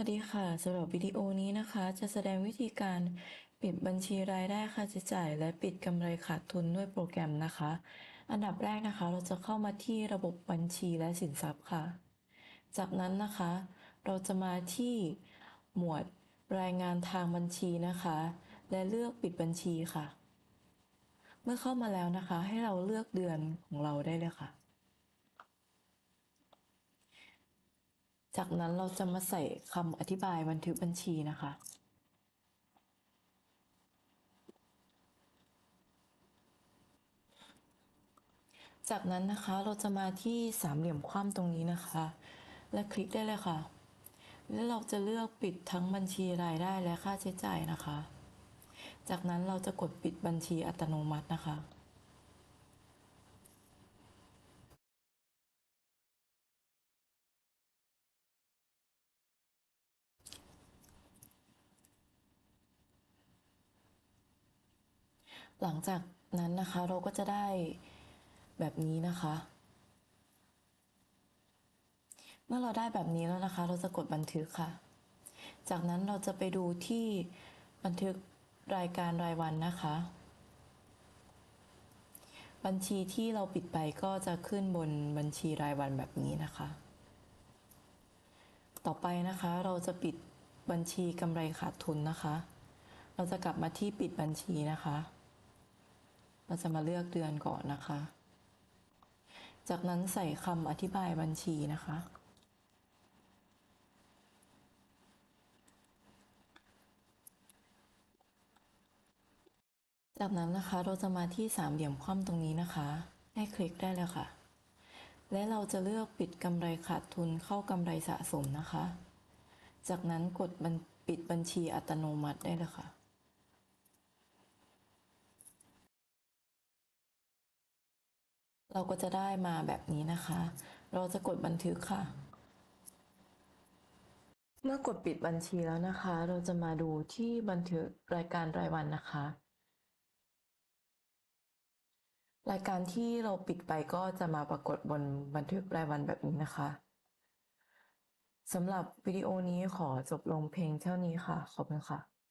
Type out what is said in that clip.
วัสดีค่ะสำหรับวิดีโอนี้นะคะ จะแสดงวิธีการปิดบัญชีรายได้ค่าใช้จ่าย และปิดกำไรขาดทุนด้วยโปรแกรมนะคะ อันดับแรกนะคะ เราจะเข้ามาที่ระบบบัญชีและสินทรัพย์ค่ะ จากนั้นนะคะ เราจะมาที่หมวดรายงานทางบัญชีนะคะ และเลือกปิดบัญชีค่ะ เมื่อเข้ามาแล้วนะคะ ให้เราเลือกเดือนของเราได้เลยค่ะ จากนั้นเราจะมาใส่คำอธิบายบันทึกบัญชีนะคะ จากนั้นนะคะเราจะมาที่สามเหลี่ยมคว่ำตรงนี้นะคะ และคลิกได้เลยค่ะ แล้วเราจะเลือกปิดทั้งบัญชีรายได้และค่าใช้จ่ายนะคะ จากนั้นเราจะกดปิดบัญชีอัตโนมัตินะคะ หลังจากนั้นนะคะเราก็จะได้แบบนี้นะคะ เมื่อเราได้แบบนี้แล้วนะคะ เราจะกดบันทึกค่ะ จากนั้นเราจะไปดูที่บันทึกรายการรายวันนะคะ บัญชีที่เราปิดไปก็จะขึ้นบนบัญชีรายวันแบบนี้นะคะ ต่อไปนะคะเราจะปิดบัญชีกำไรขาดทุนนะคะ เราจะกลับมาที่ปิดบัญชีนะคะ เราจะมาเลือกเดือนก่อนนะคะ จากนั้นใส่คำอธิบายบัญชีนะคะ จากนั้นนะคะเราจะมาที่สามเหลี่ยมคว่ำตรงนี้นะคะ ให้คลิกได้เลยค่ะ และเราจะเลือกปิดกำไรขาดทุนเข้ากำไรสะสมนะคะ จากนั้นกดปิดบัญชีอัตโนมัติได้เลยค่ะ เราก็จะได้มาแบบนี้นะคะ เราจะกดบันทึกค่ะ เมื่อกดปิดบัญชีแล้วนะคะ เราจะมาดูที่บันทึกรายการรายวันนะคะ รายการที่เราปิดไปก็จะมาปรากฏบนบันทึกรายวันแบบนี้นะคะสำหรับวิดีโอนี้ขอจบลงเพลงเท่านี้ค่ะ ขอบคุณค่ะ